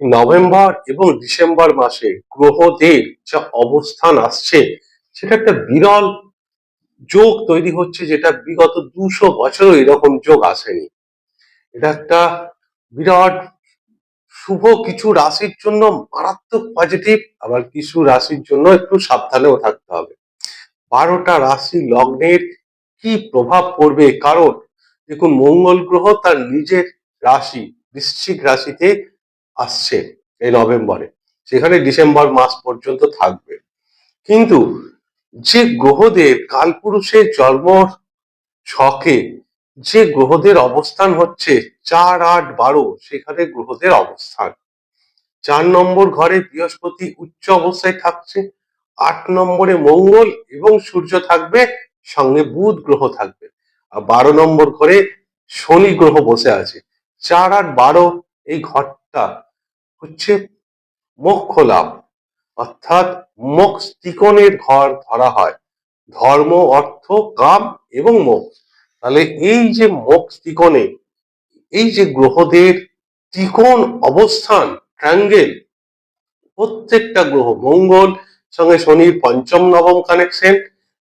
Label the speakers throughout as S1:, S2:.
S1: November এবং December মাসে গ্রহদের যা অবস্থান আসছে, সেটা একটা বিরল যোগ তৈরি হচ্ছে, যেটা বিগত দুশো বছরও এরকম যোগ আসেনি। এটা একটা বিরাট শুভ কিছু রাশির জন্য মারাত্মক পজিটিভ আবার কিছু রাশির জন্য একটু সাবধানেও থাকতে হবে। বারোটা রাশি লগ্নের কি প্রভাব পড়বে? কারণ দেখুন, মঙ্গল গ্রহ তার নিজের রাশি, বৃশ্চিক রাশিতে আসছে এই নভেম্বরে। সেখানে ডিসেম্বর মাস পর্যন্ত থাকবে। কিন্তু যে গ্রহদের কালপুরুষের জন্ম ছকে যে গ্রহদের অবস্থান হচ্ছে চার আট বারো, সেখানে গ্রহদের অবস্থান। চার নম্বর ঘরে বৃহস্পতি উচ্চ অবস্থায় থাকছে, আট নম্বরে মঙ্গল এবং সূর্য থাকবে, সঙ্গে বুধ গ্রহ থাকবে। আর বারো নম্বর ঘরে শনি গ্রহ বসে আছে। চার আট বারো এই ঘরটা হচ্ছে মোক্ষ লাভ অর্থাৎ মোক্ষ ত্রিকোণের ঘর ধরা হয়। ধর্ম, অর্থ, কাম এবং মোক্ষ তাহলে এই যে মোক্ষ ত্রিকোণে, এই যে গ্রহদের ত্রিকোণ অবস্থান ট্রাঙ্গেল প্রত্যেকটা গ্রহ, মঙ্গল, সঙ্গে শনির পঞ্চম নবম কানেকশন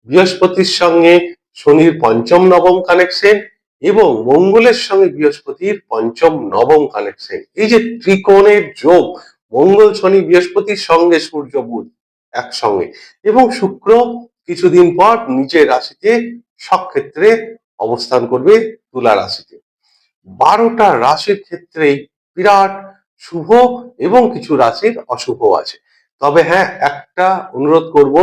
S1: বৃহস্পতির সঙ্গে শনির পঞ্চম নবম কানেকশন এবং মঙ্গলের সঙ্গে বৃহস্পতির পঞ্চম, নবম কানেকশন এই যে ত্রিকোণের যোগ, মঙ্গল শনি বৃহস্পতির সঙ্গে সূর্য বুধ একসঙ্গে এবং শুক্র কিছুদিন পর নিজের রাশিতে সব ক্ষেত্রে অবস্থান করবে তুলা রাশিতে। বারোটা রাশির ক্ষেত্রেই বিরাট শুভ এবং কিছু রাশির অশুভ আছে। তবে হ্যাঁ একটা অনুরোধ করব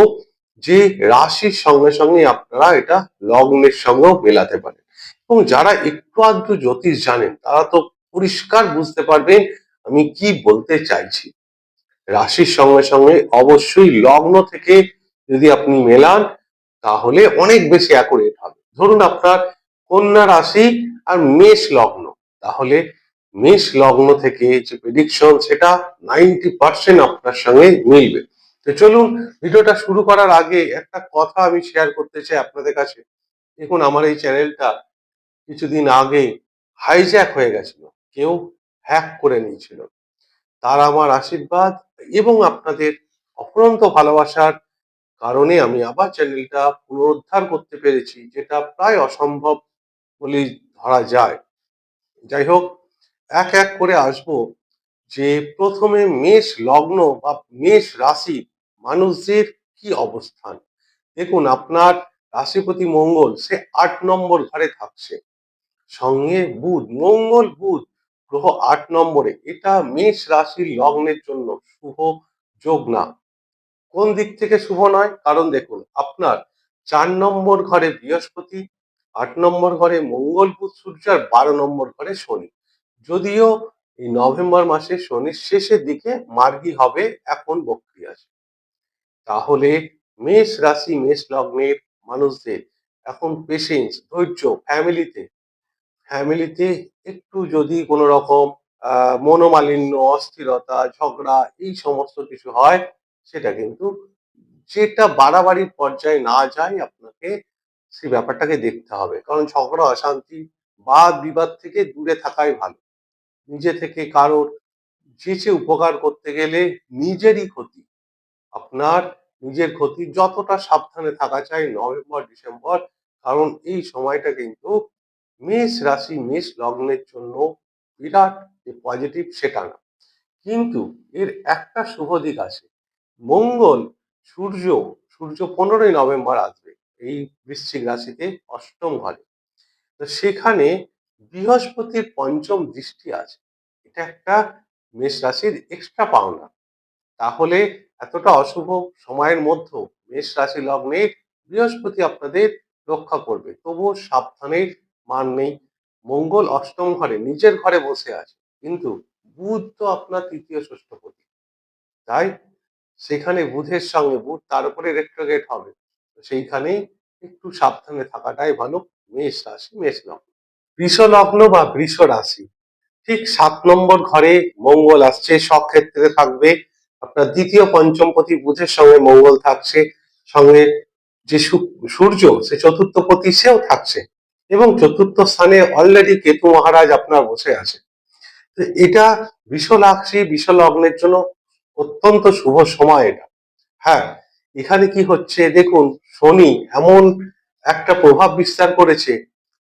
S1: যে রাশির সঙ্গে সঙ্গে আপনারা এটা লগ্নের সঙ্গেও মেলাতে পারেন। এবং যারা একটু আধটু জ্যোতিষ জানেন, তারা তো পরিষ্কার বুঝতে পারবেন আমি কি বলতে চাইছি। রাশির সঙ্গে সঙ্গে অবশ্যই লগ্ন থেকে যদি আপনি মেলান, তাহলে অনেক বেশি অ্যাকুরেট হবে। ধরুন আপনার কন্যা রাশি আর মেষ লগ্ন, তাহলে মেষ লগ্ন থেকে যে প্রেডিকশন সেটা নাইনটি পার্সেন্ট আপনার সঙ্গে মিলবে। তো চলুন, ভিডিওটা শুরু করার আগে একটা কথা আমি শেয়ার করতে চাই আপনাদের কাছে। দেখুন, আমার এই চ্যানেলটা কিছুদিন আগে হাইজ্যাক হয়ে গেছিল। কেউ হ্যাক করে নিয়েছিল। তার আমার আশীর্বাদ এবং আপনাদের অফুরন্ত ভালোবাসার কারণে আমি আবার চ্যানেলটা পুনরুদ্ধার করতে পেরেছি, যেটা প্রায় অসম্ভব বলেই ধরা যায়। যাই হোক, এক এক করে আসব যে প্রথমে মেষ লগ্ন বা মেষ রাশি মানুষদের কি অবস্থান? দেখুন, আপনার রাশিপতি মঙ্গল, সে আট নম্বর ঘরে থাকছে। সঙ্গে বুধ, মঙ্গল বুধ, গ্রহ আট নম্বরে। এটা মেষ রাশির লগ্নের জন্য শুভ যোগ না। কোন দিক থেকে শুভ নয়? কারণ দেখুন, আপনার চার নম্বর ঘরে বৃহস্পতি, আট নম্বর ঘরে মঙ্গল বুধ, সূর্য আর বারো নম্বর ঘরে শনি। যদিও এই নভেম্বর মাসে শনির শেষের দিকে মার্গি হবে এখন বক্রি আছে তাহলে মেষ রাশি, মেষ লগ্নের মানুষদের এখন পেশেন্স, ধৈর্য, ফ্যামিলিতে ফ্যামিলিতে একটু যদি কোনো রকম মনোমালিন্য, অস্থিরতা, ঝগড়া এই সমস্ত কিছু হয়, সেটা কিন্তু যেটা বাড়াবাড়ির পর্যায়ে না যায় আপনাকে সেই ব্যাপারটাকে দেখতে হবে। কারণ ঝগড়া, অশান্তি বাদ বিবাদ থেকে দূরে থাকাই ভালো। নিজে থেকে কারোর যেচে উপকার করতে গেলে নিজেরই ক্ষতি। আপনার নিজের ক্ষতি যতটা সাবধানে থাকা চাই, নভেম্বর, ডিসেম্বর, কারণ এই সময়টা কিন্তু মেষ রাশি, মেষ লগ্নের জন্য বিরাট যে পজিটিভ সেটা না কিন্তু এর একটা শুভ দিক আছে। মঙ্গল, সূর্য সূর্য পনেরোই নভেম্বর আসবে এই বৃশ্চিক রাশিতে অষ্টম ঘরে। তো সেখানে বৃহস্পতির পঞ্চম দৃষ্টি আছে। এটা একটা মেষ রাশির এক্সট্রা পাওনা। তাহলে এতটা অশুভ সময়ের মধ্যেও মেষ রাশি লগ্নে বৃহস্পতি আপনাদের রক্ষা করবে। তবুও সাবধানের মান নেই। মঙ্গল অষ্টম ঘরে নিজের ঘরে বসে আছে। কিন্তু বুধ তো আপনার তৃতীয় ষষ্ঠপতি তাই সেখানে বুধের সঙ্গে বুধ তার উপরে রেট্রোগেট হবে। সেইখানেই একটু সাবধানে থাকাটাই ভালো। মেষ রাশি, মেষ লগ্ন। বৃষ লগ্ন বা বৃষ রাশি। ঠিক সাত নম্বর ঘরে মঙ্গল আসছে, সব ক্ষেত্রে থাকবে। আপনার দ্বিতীয় পঞ্চমপতি বুধের সঙ্গে মঙ্গল থাকছে। সঙ্গে যে সূর্য, সে চতুর্থ পতি সেও থাকছে। এবং চতুর্থ স্থানে অলরেডি কেতু মহারাজ আপনার বসে আছে তো এটা বিশ্বরাশি বিশ্বলগ্নের জন্য অত্যন্ত শুভ সময় এটা। হ্যাঁ এখানে কি হচ্ছে দেখুন, শনি এমন একটা প্রভাব বিস্তার করেছে।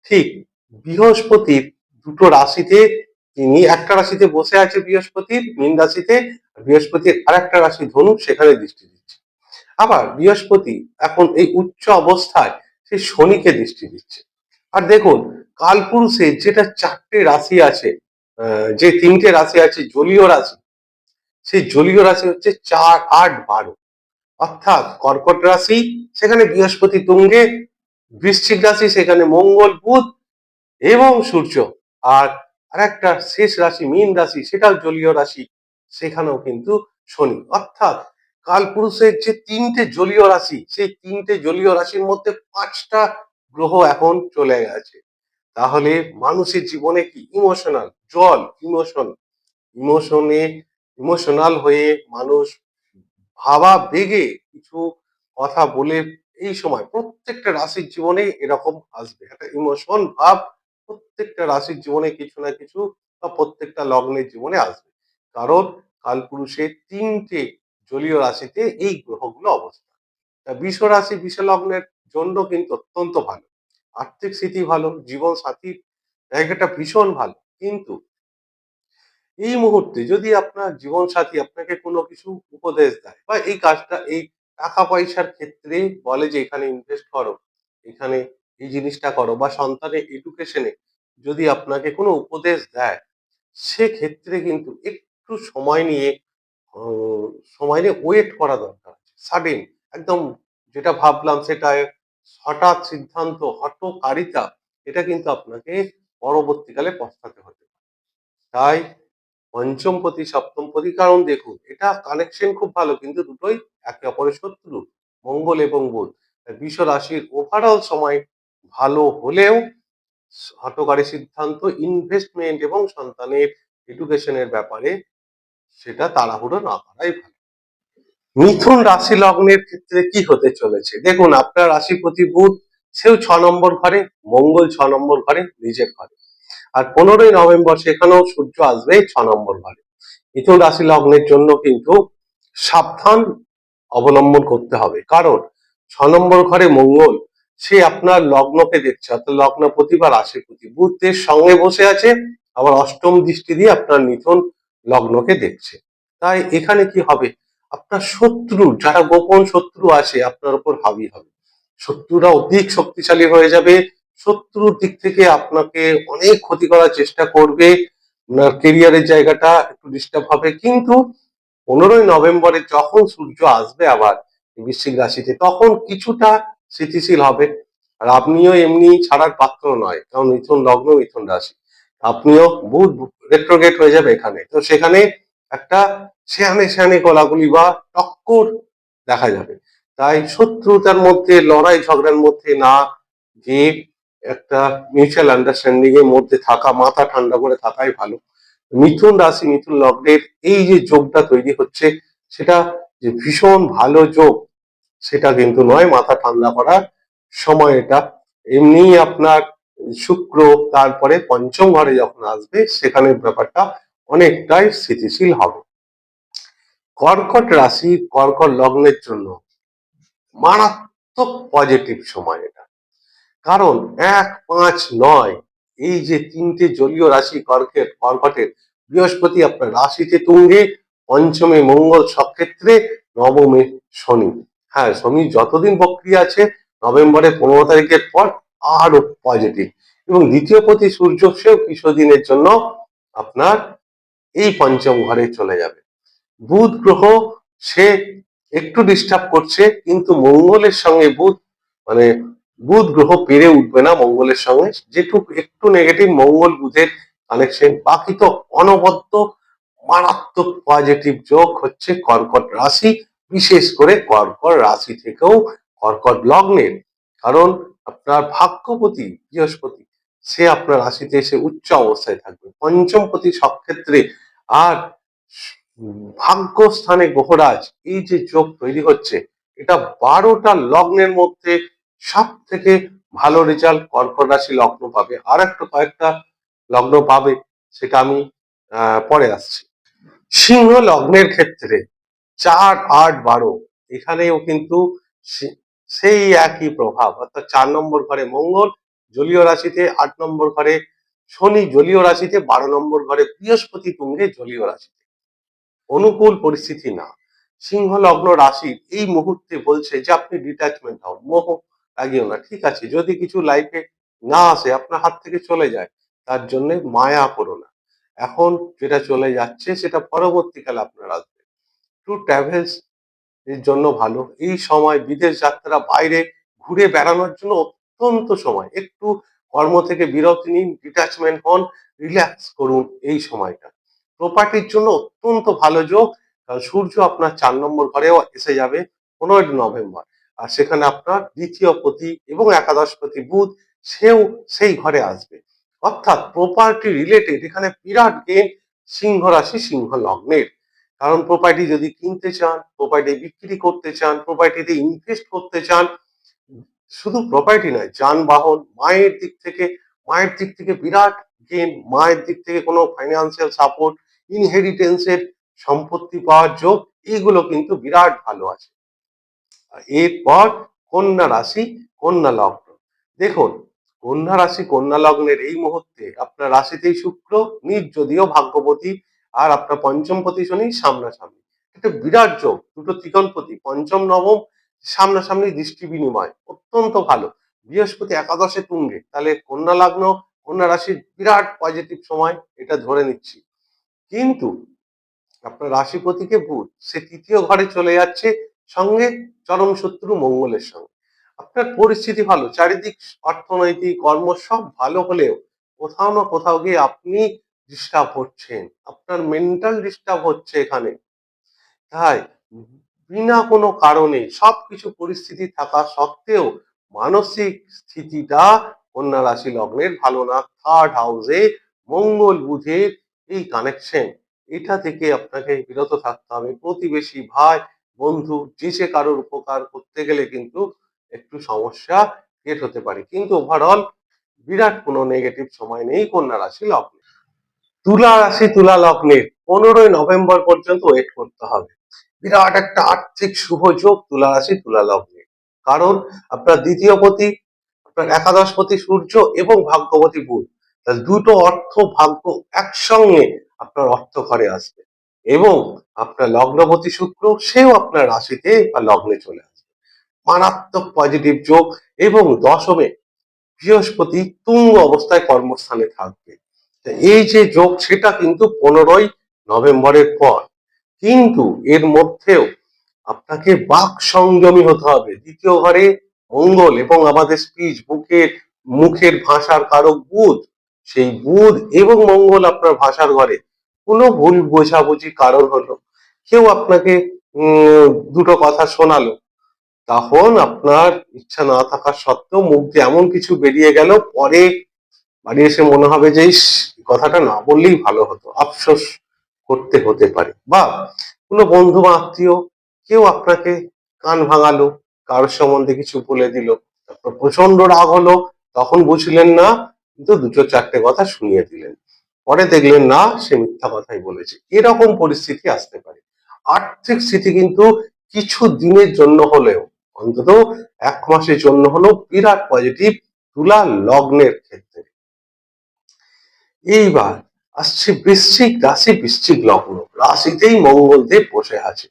S1: ঠিক বৃহস্পতির দুটো রাশিতে তিনি একটা রাশিতে বসে আছে বৃহস্পতির, মীন রাশিতে বৃহস্পতির আরেকটা রাশি ধনু, সেখানে দৃষ্টি দিচ্ছে। আবার বৃহস্পতি এখন এই উচ্চ অবস্থায়, সে শনিকে দৃষ্টি দিচ্ছে। আর দেখুন কালপুরুষের যেটা চারটে রাশি আছে যে তিনটে রাশি আছে, জলীয় রাশি, সেই জলীয় রাশি হচ্ছে চার, আট, বারো। অর্থাৎ কর্কট রাশি, সেখানে বৃহস্পতি তুঙ্গে, বৃশ্চিক রাশি, সেখানে মঙ্গল, বুধ এবং সূর্য। আর আরেকটা শেষ রাশি, মীন রাশি, সেটাও জলীয় রাশি, সেখানেও কিন্তু শনি। অর্থাৎ কালপুরুষের যে তিনটে জলীয় রাশি, সেই তিনটে জলীয় রাশির মধ্যে পাঁচটা গ্রহ এখন চলে গেছে। তাহলে মানুষের জীবনে কি? ইমোশনাল জল ইমোশন ইমোশনে ইমোশনাল হয়ে মানুষ ভাবা বেগে কিছু কথা বলে এই সময় প্রত্যেকটা রাশির জীবনে এরকম আসবে। একটা ইমোশন ভাব প্রত্যেকটা রাশির জীবনে কিছু না কিছু বা প্রত্যেকটা লগ্নের জীবনে আসবে। কারণ কালপুরুষের তিনটে জলীয় রাশিতে এই গ্রহগুলো অবস্থান তা বিষ রাশি, বিষ লগ্নের জন্য কিন্তু অত্যন্ত ভালো। আর্থিক স্থিতি ভালো, জীবন সাথীর জায়গাটা ভীষণ ভালো। কিন্তু এই মুহূর্তে যদি আপনার জীবন সাথী আপনাকে কোনো কিছু উপদেশ দেয় বা এই কাজটা, এই টাকা পয়সার ক্ষেত্রে বলে যে এখানে ইনভেস্ট করো, এখানে এই জিনিসটা করো বা সন্তানের এডুকেশনে যদি আপনাকে কোনো উপদেশ দেয়, সেক্ষেত্রে কিন্তু একটু সময় নিয়ে সময় নিয়ে ওয়েট করা দরকার সাডেন একদম যেটা ভাবলাম সেটা হঠাৎ সিদ্ধান্ত হটকারিতা এটা কিন্তু আপনাকে পরবর্তীকালে পস্তাতে হতে পারে। তাই পঞ্চম পতি, সপ্তম পতি, কারণ দেখুন, এটা কানেকশন খুব ভালো, কিন্তু দুটোই একে অপরের শত্রু, মঙ্গল এবং বুধ। বিশ্ব রাশির ওভারঅল সময় ভালো হলেও হটকারী সিদ্ধান্ত ইনভেস্টমেন্ট এবং সন্তানের এডুকেশনের ব্যাপারে সেটা তাড়াহুড়ো না করাই ভালো। মিথুন রাশি লগ্নের ক্ষেত্রে কি হতে চলেছে? দেখুন, আপনার রাশিপতি বুধ, সেও ছ নম্বর ঘরে, মঙ্গল ছ নম্বর ঘরে, নিজের ঘরে। আর পনেরোই নভেম্বর সেখানেও সূর্য আসবে ছ নম্বর ঘরে। মিথুন রাশি লগ্নের জন্য কিন্তু সাবধান অবলম্বন করতে হবে। কারণ ছ নম্বর ঘরে মঙ্গল, সে আপনার লগ্নকে দেখছে, অর্থাৎ লগ্নপতি বা রাশিপতি। বুধের সঙ্গে বসে আছে, আবার অষ্টম দৃষ্টি দিয়ে আপনার মিথুন লগ্নকে দেখছে। তাই এখানে কি হবে? আপনার শত্রু, যারা গোপন শত্রু আছে আপনার উপর হাবি হবে। শত্রুরা অধিক শক্তিশালী হয়ে যাবে। শত্রুর দিক থেকে আপনাকে অনেক ক্ষতি করার চেষ্টা করবে। আপনার কেরিয়ারের জায়গাটা একটু ডিস্টার্ব হবে। কিন্তু পনেরোই নভেম্বরে যখন সূর্য আসবে আবার বৃশ্চিক রাশিতে, তখন কিছুটা স্থিতিশীল হবে। আর আপনিও এমনি ছাড়ার পাত্র নয়, কারণ মিথুন, লগ্ন, মিথুন রাশি। আপনিও বুধ রেট্রোগেট হয়ে যাবে এখানে। তো সেখানে একটা সেহানে সেহানে গলাগুলি বা টক্কর দেখা যাবে। তাই শত্রুতার মধ্যে, লড়াই ঝগড়ার মধ্যে না যে একটা মিউচুয়াল আন্ডারস্ট্যান্ডিং এর মধ্যে থাকা, মাথা ঠান্ডা করে থাকাই ভালো। মিথুন রাশি, মিথুন লগ্নের এই যে যোগটা তৈরি হচ্ছে, সেটা যে ভীষণ ভালো যোগ, সেটা কিন্তু নয়, মাথা ঠান্ডা করার সময় এটা। এমনি আপনার শুক্র, তারপরে পঞ্চম ঘরে যখন আসবে সেখানে ব্যাপারটা অনেকটাই স্থিতিশীল হবে। কর্কট রাশি, কর্কট লগ্নের জন্য মারাত্মক পজিটিভ সময় এটা। কারণ এক, পাঁচ, নয়, এই যে তিনটে জলীয় রাশি কর্কেট, কর্কটের, বৃহস্পতি আপনার রাশিতে তুঙ্গে, পঞ্চমে মঙ্গল সক্ষেত্রে নবমে শনি। হ্যাঁ শনি যতদিন বক্রিয়া আছে, নভেম্বরের পনেরো তারিখের পর আরও পজিটিভ এবং দ্বিতীয় পতি সূর্য সেও কিছুদিনের জন্য আপনার এই পঞ্চম ঘরে চলে যাবে। বুধ গ্রহ, সে একটু ডিস্টার্ব করছে, কিন্তু মঙ্গলের সঙ্গে বুধ মানে বুধ গ্রহ পেরে উঠবে না মঙ্গলের সঙ্গে। যেটুকু একটু নেগেটিভ মঙ্গল বুধের কানেকশন বাকি তো অনবদ্য মারাত্মক পজিটিভ যোগ হচ্ছে কর্কট রাশি, বিশেষ করে কর্কট রাশি থেকেও কর্কট লগ্নের। কারণ আপনার ভাগ্যপতি বৃহস্পতি, সে আপনার রাশিতে এসে উচ্চ অবস্থায় থাকবে। পঞ্চমপতি সব ক্ষেত্রে আর ভাগ্যস্থানে গ্রহরাজ এই যে যোগ তৈরি হচ্ছে, এটা বারোটা লগ্নের মধ্যে সব থেকে ভালো রেজাল্ট কর্কট রাশি লগ্ন পাবে। আর একটা কয়েকটা লগ্ন পাবে, সেটা আমি পরে আসছি। সিংহ লগ্নের ক্ষেত্রে চার আট বারো, এখানেও কিন্তু সেই একই প্রভাব। অর্থাৎ চার নম্বর ঘরে মঙ্গল, জলীয় রাশিতে আট নম্বর ঘরে শনি জলীয় রাশিতে, বারো নম্বর ঘরে বৃহস্পতি তুঙ্গে জলীয় রাশিতে। অনুকূল পরিস্থিতি না। সিংহ লগ্ন রাশির এই মুহূর্তে বলছে যে, আপনি ডিট্যাচমেন্ট হও মোহ লাগিও না, ঠিক আছে? যদি কিছু লাইফে না আসে, আপনার হাত থেকে চলে যায়, তার জন্য মায়া করো না। এখন যেটা চলে যাচ্ছে, সেটা পরবর্তীকালে আপনার আসবে। টু ট্রাভেলস এর জন্য ভালো। এই সময় বিদেশ যাত্রা, বাইরে ঘুরে বেড়ানোর জন্য অত্যন্ত সময়। একটু কর্ম থেকে বিরতি নিন ডিট্যাচমেন্ট হন রিল্যাক্স করুন এই সময়টা। প্রপার্টির জন্য অত্যন্ত ভালো যোগ, কারণ সূর্য আপনার চার নম্বর ঘরেও এসে যাবে পনেরোই নভেম্বর। আর সেখানে আপনার দ্বিতীয় পতি এবং একাদশ পতি বুধ, সেও সেই ঘরে আসবে। অর্থাৎ প্রপার্টি রিলেটেড এখানে বিরাট গেম সিংহ রাশি, সিংহ লগ্নের। কারণ প্রপার্টি যদি কিনতে চান প্রপার্টি বিক্রি করতে চান প্রপার্টিতে ইনভেস্ট করতে চান শুধু প্রপার্টি নয়, যানবাহন, মায়ের দিক থেকে, মায়ের দিক থেকে বিরাট গেন মায়ের দিক থেকে কোনো ফাইন্যান্সিয়াল সাপোর্ট ইনহেরিটেন্সের সম্পত্তি পাওয়ার যোগ এইগুলো কিন্তু বিরাট ভালো আছে। এরপর কন্যা রাশি, কন্যা লগ্ন। দেখুন, কন্যা রাশি, কন্যা লগ্নের এই মুহূর্তে আপনার রাশিতেই শুক্র, নিজ যদিও ভাগ্যবতী আর আপনার পঞ্চমপতি শনি সামনাসামনি। একটা বিরাট যোগ, দুটো ত্রিকোণপতি, পঞ্চম, নবম সামনাসামনি দৃষ্টি বিনিময়, অত্যন্ত ভালো। বৃহস্পতি একাদশে তুঙ্গে, তাহলে কন্যা লগ্ন, কন্যা রাশির বিরাট পজিটিভ সময়, এটা ধরে নিচ্ছি। কিন্তু আপনার রাশিপতিকে বুধ, সে তৃতীয় ঘরে চলে যাচ্ছে সঙ্গে চরম শত্রু মঙ্গলের সঙ্গে। আপনার পরিস্থিতি ভালো, চারিদিক অর্থনৈতিক কর্ম সব ভালো হলেও কোথাও না কোথাও গিয়ে আপনি ডিস্টার্ব হচ্ছেন। আপনার মেন্টাল ডিস্টার্ব হচ্ছে এখানে। তাই বিনা কোনো কারণে সবকিছু পরিস্থিতি থাকা সত্ত্বেও মানসিক স্থিতিটা কন্যা রাশি লগ্নের ভালো না। থার্ড হাউসে মঙ্গল বুধের এই কানেকশন এটা থেকে আপনাকে বিরত থাকতে হবে। প্রতিবেশী, ভাই, বন্ধু, যে সে কারোর উপকার করতে গেলে কিন্তু একটু সমস্যা ক্রিয়েট হতে পারে। কিন্তু ওভারঅল বিরাট কোনো নেগেটিভ সময় নেই কন্যা রাশি লগ্নে। তুলা রাশি, তুলা লগ্নের পনেরোই নভেম্বর পর্যন্ত ওয়েট করতে হবে। বিরাট একটা আর্থিক শুভ যোগ তুলা রাশি, তুলা লগ্নে। কারণ আপনার দ্বিতীয় পতি, আপনার একাদশ পতি সূর্য এবং ভাগ্যবতী বুধ। তাহলে দুটো অর্থ ভাগ্য একসঙ্গে আপনার অর্থ ঘরে আসবে। এবং আপনার লগ্নপতি শুক্র, সেও আপনার রাশিতে বা লগ্নে চলে আসবে। মারাত্মক পজিটিভ যোগ এবং দশমে বৃহস্পতি তুঙ্গ অবস্থায় কর্মস্থানে থাকবে। এই যে যোগ, সেটা কিন্তু পনেরোই নভেম্বরের পর। কিন্তু এর মধ্যেও আপনাকে বাক সংযমী হতে হবে। দ্বিতীয় ঘরে মঙ্গল এবং আমাদের স্পিচ, বুকের, মুখের ভাষার কারক বুধ। সেই বুধ এবং মঙ্গল আপনার ভাষার ঘরে। কোনো ভুল বোঝাবুঝি কারণ হলো, কেউ আপনাকে দুটো কথা শোনালো। তখন আপনার ইচ্ছা না থাকা সত্ত্বেও মুখ দিয়ে এমন কিছু বেরিয়ে গেল, পরে বাড়ি এসে মনে হবে যে কথাটা না বললেই ভালো হতো। আফসোস। করতে হতে পারে। বা কোনো বন্ধু বা আত্মীয় কেউ আপনাকে কান ভাঙালো, কারোর সম্বন্ধে কিছু বলে দিল, তারপর প্রচণ্ড রাগ হলো, তখন বুঝলেন না, কিন্তু দুটো চারটে কথা শুনিয়ে দিলেন। পরে দেখলেন, না, সে মিথ্যা কথাই বলেছে। এরকম পরিস্থিতি আসতে পারে। আর্থিক স্থিতি কিন্তু কিছু দিনের জন্য হলেও, অন্তত এক মাসের জন্য হলেও বিরাট পজিটিভ তুলা লগ্নের ক্ষেত্রে। এইবার আসছে বৃশ্চিক রাশি, বৃশ্চিক লগ্ন। রাশিতেই মঙ্গলদেব বসে আছে।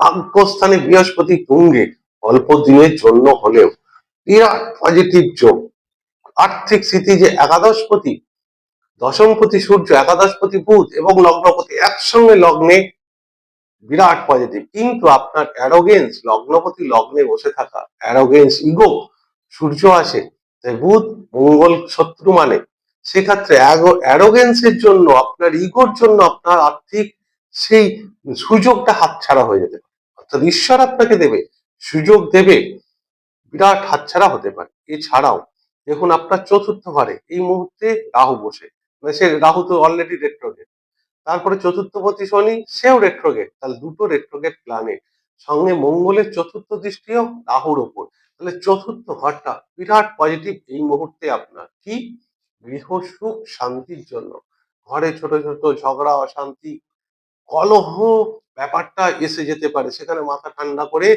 S1: ভাগ্যস্থানে বৃহস্পতি তুঙ্গে অল্প দিনের জন্য হলেও বিরাট পজিটিভ যোগ। আর্থিক স্থিতি যে একাদশপতি, দশমপতি সূর্য, একাদশপতি বুধ এবং লগ্নপতি একসঙ্গে লগ্নে বিরাট পজিটিভ কিন্তু আপনার অ্যারোগেন্স লগ্নপতি লগ্নে বসে থাকা অ্যারোগেন্স ইগো সূর্য আসে। তাই বুধ মঙ্গল শত্রু মানে সেক্ষেত্রে অ্যারোগেন্সের জন্য, আপনার ইগোর জন্য, আপনার আর্থিক সেই সুযোগটা হাতছাড়া হয়ে যেতে পারে। অর্থাৎ ঈশ্বর আপনাকে দেবে, সুযোগ দেবে, বিরাট হাতছাড়া হতে পারে। এছাড়াও, দেখুন আপনার চতুর্থ ঘরে, এই মুহূর্তে রাহু বসে। মানে সে রাহু তো অলরেডি রেট্রোগেট তারপরে চতুর্থপতি শনি, সেও রেট্রোগেট তাহলে দুটো রেট্রোগেট প্ল্যানেট সঙ্গে মঙ্গলের চতুর্থ দৃষ্টিও রাহুর ওপর। তাহলে চতুর্থ ঘরটা বিরাট পজিটিভ এই মুহূর্তে আপনার। কি? গৃহ সুখ শান্তির জন্য। ঘরে ছোট ছোট ঝগড়া, অশান্তি, কলহ ব্যাপারটা এসে যেতে পারে। সেখানে মাথা ঠান্ডা করে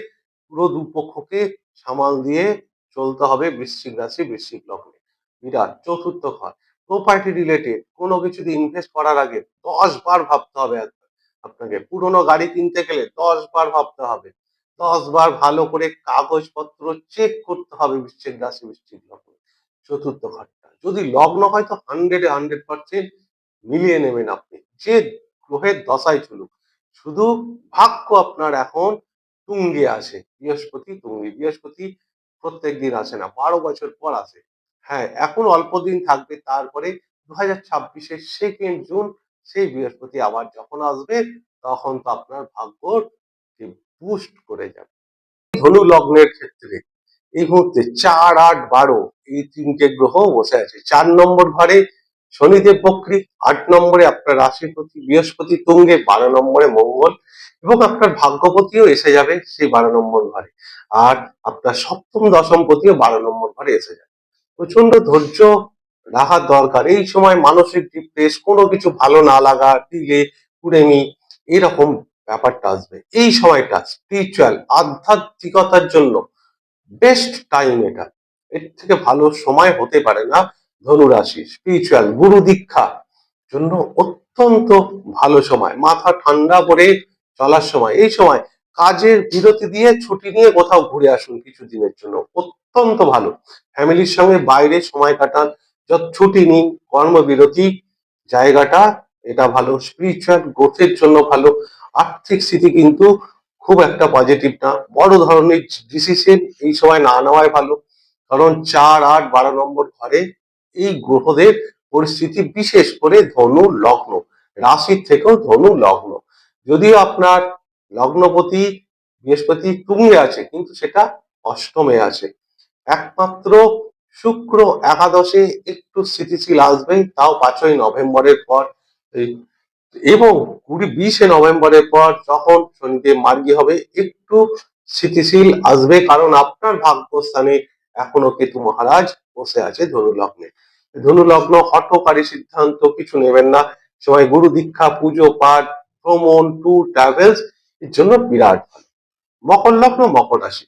S1: পুরো দুপক্ষকে সামাল দিয়ে চলতে হবে বৃশ্চিক রাশি, বৃশ্চিক লগ্নে। বিরাট, চতুর্থ ঘর প্রপার্টি রিলেটেড কোনো কিছুতে ইনভেস্ট করার আগে দশ বার ভাবতে হবে আপনাকে পুরোনো গাড়ি কিনতে গেলে দশ বার ভাবতে হবে। দশ বার ভালো করে কাগজপত্র চেক করতে হবে বৃশ্চিক রাশি, বৃশ্চিক লগ্ন। চতুর্থ ঘরটা। যদি লগ্ন হয় তো হান্ড্রেডে হান্ড্রেড পার্সেন্ট মিলিয়ে নেবেন আপনি। যে গ্রহের দশায় চলুক। শুধু ভাগ্য আপনার এখন তুঙ্গে আসে। বৃহস্পতি তুঙ্গে। বৃহস্পতি প্রত্যেক দিন আসে না, বারো বছর পর আসে। হ্যাঁ এখন অল্প দিন থাকবে, তারপরে দু হাজার ছাব্বিশের সেকেন্ড জুন, সেই বৃহস্পতি আবার যখন আসবে, তখন তো আপনার ভাগ্য বুস্ট করে যাবে। ধনু লগ্নের ক্ষেত্রে এই মুহূর্তে চার আট বারো এই তিনটে গ্রহ বসে আছে। চার নম্বর ঘরে শনিদেব বক্রী, আট নম্বরে আপনার রাশিপতি, বৃহস্পতি, তুঙ্গে, বারো নম্বরে মঙ্গল এবং আপনার ভাগ্যপতিও এসে যাবে সেই বারো নম্বর ঘরে। আর আপনার সপ্তম দশমপতিও বারো নম্বর ঘরে এসে যাবে। প্রচণ্ড ধৈর্য রাখার দরকার। এই সময় মানসিক ডিপ্রেস কোনো কিছু ভালো না লাগা দিলে কুড়েমি, এরকম ব্যাপারটা আসবে। এই সময়টা স্পিরিচুয়াল আধ্যাত্মিকতার জন্য বেস্ট টাইম এটা। এর থেকে ভালো সময় হতে পারে না ধনুরাশি, স্পিরিচুয়াল, গুরু দীক্ষা জন্য অত্যন্ত ভালো সময়। মাথা ঠান্ডা করে চলার সময়, এই সময় কাজের বিরতি দিয়ে ছুটি নিয়ে কোথাও ঘুরে আসুন কিছু দিনের জন্য। অত্যন্ত ভালো। ফ্যামিলির সঙ্গে বাইরে সময় কাটান, যত ছুটি নিন, কর্মবিরতি জায়গাটা এটা ভালো, স্পিরিচুয়াল গ্রোথের জন্য ভালো। আর্থিক স্থিতি কিন্তু খুব একটা পজিটিভ না। বড় ধরনের ডিসিশন এই সময় না নেওয়াই ভালো। কারণ চার, আট, বারো নম্বর ঘরে এই গ্রহদের পরিস্থিতি বিশেষ করে ধনু লগ্ন, রাশির থেকেও ধনু লগ্ন। যদিও আপনার লগ্নপতি বৃহস্পতি তুঙ্গে আছে, কিন্তু সেটা অষ্টমে আছে। একমাত্র শুক্র একাদশে একটু স্থিতিশীল আসবে তাও পাঁচই নভেম্বরের পর। এবং কুড়ি বিশে নভেম্বরের পর যখন শনিদেব মার্গী হবে, একটু স্থিতিশীল আসবে কারণ আপনার ভাগ্যস্থানে এখনও কেতু মহারাজ বসে আছে ধনু লগ্নে ধনু লগ্ন হঠকারী সিদ্ধান্ত কিছু নেবেন না। সময় গুরু দীক্ষা, পুজো, পাঠ, ভ্রমণ ট্যুর ট্রাভেলস এর জন্য বিরাট ভালো। মকর লগ্ন, মকর রাশি।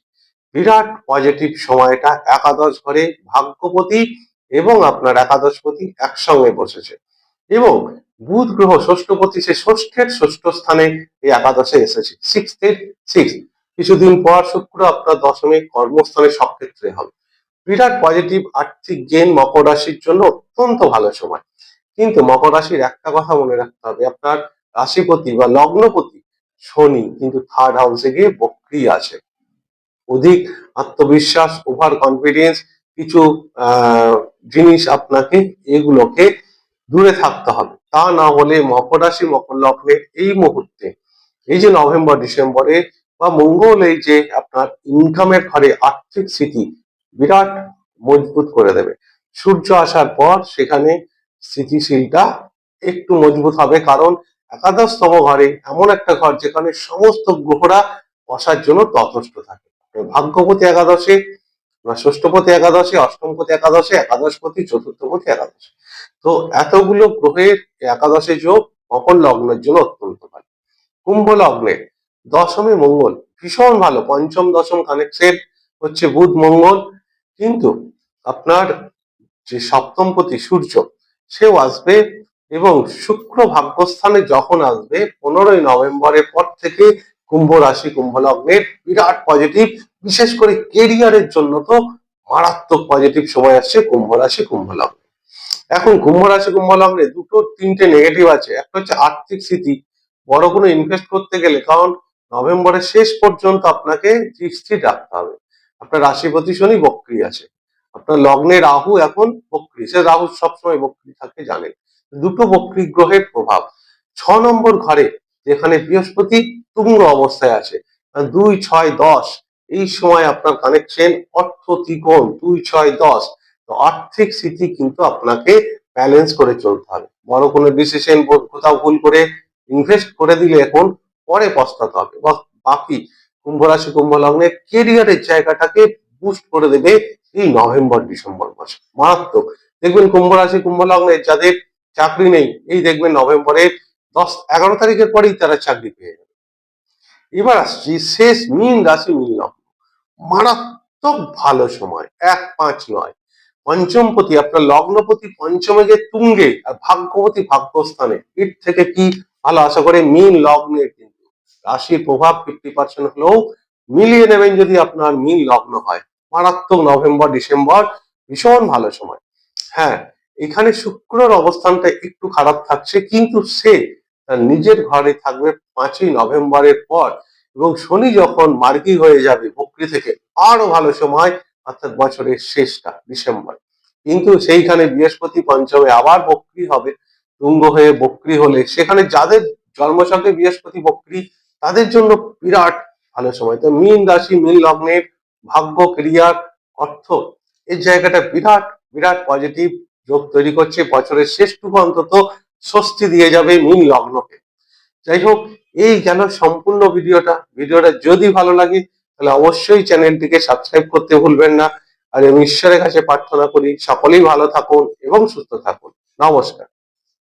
S1: বিরাট পজিটিভ সময়টা একাদশ ঘরে ভাগ্যপতি এবং আপনার একাদশপতি একসঙ্গে বসেছে। এবং বুধ গ্রহ ষষ্ঠপতি, সে ষষ্ঠের ষষ্ঠ স্থানে এই একাদশে এসেছে। সিক্স এর সিক্স কিছুদিন পর শুক্র আপনার দশমে কর্মস্থানে সব ক্ষেত্রে হবে। বিরাট পজিটিভ আর্থিক গেন মকর রাশির জন্য অত্যন্ত ভালো সময়। কিন্তু মকর রাশির একটা কথা মনে রাখতে হবে, আপনার রাশিপতি বা লগ্নপতি শনি কিন্তু থার্ড হাউসে গিয়ে বক্রি আছে। অধিক আত্মবিশ্বাস ওভার কনফিডেন্স কিছু জিনিস আপনাকে এগুলোকে দূরে থাকতে হবে। তা না হলে মকর রাশি মকর লগ্নের এই মুহূর্তে, এই যে নভেম্বর, ডিসেম্বরে বা মঙ্গল এই যে আপনার ইনকামের ঘরে আর্থিক স্থিতি বিরাট মজবুত করে দেবে। সূর্য আসার পর সেখানে স্থিতিশীলটা একটু মজবুত হবে কারণ একাদশতম ঘরে এমন একটা ঘর যেখানে সমস্ত গ্রহরা বসার জন্য তথস্থ থাকে। ভাগ্যপতি একাদশে ষষ্ঠপতি একাদশে, অষ্টমপতি একাদশে, একাদশপতি, চতুর্থপতি একাদশে। তো এতগুলো গ্রহের একাদশে যোগ মকর লগ্নের জন্য অত্যন্ত ভালো। কুম্ভ লগ্নে দশমে মঙ্গল, ভীষণ ভালো, পঞ্চম, দশম কানেক্টেড হচ্ছে বুধ, মঙ্গল। কিন্তু আপনার যে সপ্তমপতি সূর্য, সেও আসবে এবং শুক্র ভাগ্যস্থানে যখন আসবে, পনেরোই নভেম্বরের পর থেকে কুম্ভ রাশি, কুম্ভ লগ্নের বিরাট পজিটিভ বিশেষ করে কেরিয়ারের জন্য তো মারাত্মক পজিটিভ সময় আসছে কুম্ভ রাশি, কুম্ভ লগ্ন। এখন কুম্ভ রাশি, কুম্ভ লগ্নে দুটো, তিনটে নেগেটিভ আছে। একটা হচ্ছে আর্থিক স্থিতি। বড় কোনো ইনভেস্ট করতে গেলে, কারণ নভেম্বরের শেষ পর্যন্ত আপনাকে স্থির রাখতে হবে। আপনার রাশিপতি শনি বক্রি আছে। আপনার লগ্নে রাহু এখন বক্রি। সে রাহু সবসময় বক্রি থাকে জানেন দুটো বক্রি গ্রহের প্রভাব। ছ নম্বর ঘরে, যেখানে বৃহস্পতি তুঙ্গ অবস্থায় আছে। দুই, ছয়, দশ, এই সময় আপনার কানেকশন অর্থ ত্রিকোণ। দুই, ছয়, দশ আর্থিক স্থিতি কিন্তু আপনাকে ব্যালেন্স করে চলতে হবে। বড় কোনো ডিসিশন কোথাও ভুল করে ইনভেস্ট করে দিলে এখন পরে পস্তাতে হবে। বাকি কুম্ভ রাশি, কুম্ভ লগ্নে কেরিয়ারের জায়গাটাকে বুস্ট করে দেবে এই নভেম্বর, ডিসেম্বর মাসে। মারাত্মক। দেখবেন কুম্ভ রাশি, কুম্ভ লগ্নে যাদের চাকরি নেই, এই দেখবেন নভেম্বরের দশ, এগারো তারিখের পরেই তারা চাকরি পেয়ে যাবে। এবার আসছি, শেষ মীন রাশি, মীন লগ্ন। মারাত্মক ভালো সময়, এক পাঁচ নয়। পঞ্চমপতি, আপনার লগ্নপতি পঞ্চমে যে তুঙ্গে আর ভাগ্যপতি ভাগ্যস্থানে, এর থেকে কি ভালো? আশা করে মীন লগ্নের কিন্তু। রাশির প্রভাব ফিফটি পার্সেন্ট হলেও মিলিয়ে নেবেন যদি আপনার মীন লগ্ন হয়। মারাত্মক নভেম্বর, ডিসেম্বর, ভীষণ ভালো সময়। হ্যাঁ এখানে শুক্রর অবস্থানটা একটু খারাপ থাকছে, কিন্তু সে তার নিজের ঘরে থাকবে পাঁচই নভেম্বরের পর এবং শনি যখন মার্গী হয়ে যাবে বকরি থেকে আরও ভালো সময় অর্থাৎ বছরের শেষটা, ডিসেম্বর। কিন্তু সেইখানে বৃহস্পতি পঞ্চমে আবার বক্রি হবে, তুঙ্গ হয়ে বক্রি হলে। সেখানে যাদের জন্মসঙ্গে বৃহস্পতি বক্রি, তাদের জন্য বিরাট ভালো সময়। তো মীন রাশি, মীন লগ্নের ভাগ্য, ক্রিয়ার অর্থ, এই জায়গাটা বিরাট বিরাট পজিটিভ যোগ তৈরি করছে। বছরের শেষটুকু অন্তত স্বস্তি দিয়ে যাবে মীন লগ্নকে। যাই হোক, এই গেল সম্পূর্ণ ভিডিওটা। ভিডিওটা যদি ভালো লাগে তাহলে অবশ্যই চ্যানেলটিকে সাবস্ক্রাইব করতে ভুলবেন না। আর আমি ঈশ্বরের কাছে প্রার্থনা করি, সকলেই ভালো থাকুন এবং সুস্থ থাকুন। নমস্কার।